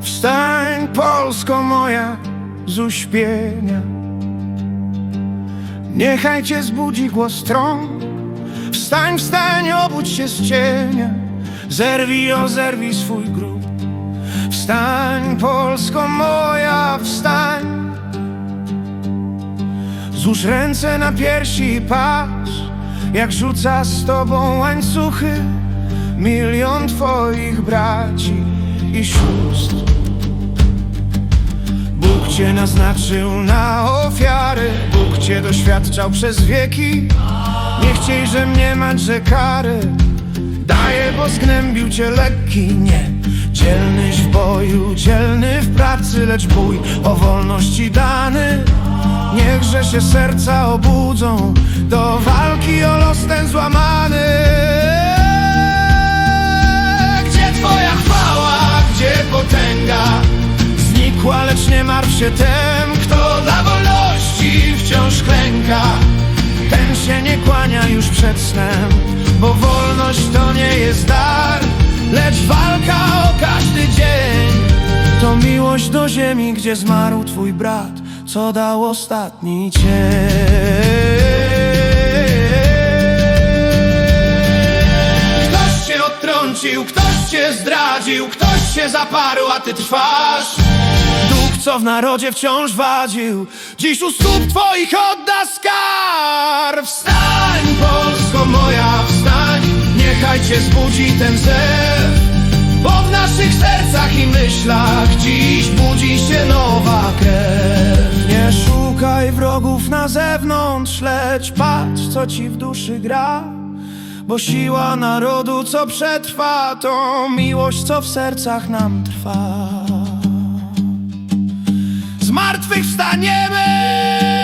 Wstań, Polsko moja, z uśpienia. Niechaj cię zbudzi głos trąb. Wstań, wstań, obudź się z cienia. Zerwij, ozerwij swój grób. Wstań, Polsko moja, wstań. Złóż ręce na piersi i patrz jak rzuca z tobą łańcuchy milion twoich braci i sióstr. Bóg cię naznaczył na ofiary, Bóg cię doświadczał przez wieki. Nie chciej, że mnie że kary daje, bo zgnębił cię lekki nie. Dzielnyś w boju, dzielny w pracy, lecz bój o wolności dany. Niechże się serca obudzą do się tem, kto dla wolności wciąż klęka. Ten się nie kłania już przed snem, bo wolność to nie jest dar, lecz walka o każdy dzień. To miłość do ziemi, gdzie zmarł twój brat, co dał ostatni cień. Ktoś cię odtrącił, ktoś cię zdradził, ktoś się zaparł, a ty trwasz. W narodzie wciąż wadził, dziś u stóp twoich odda skarb. Wstań, Polsko moja, wstań, niechaj cię zbudzi ten zew. Bo w naszych sercach i myślach dziś budzi się nowa krew. Nie szukaj wrogów na zewnątrz, lecz patrz, co ci w duszy gra. Bo siła narodu, co przetrwa, to miłość, co w sercach nam trwa. Z martwych wstaniemy!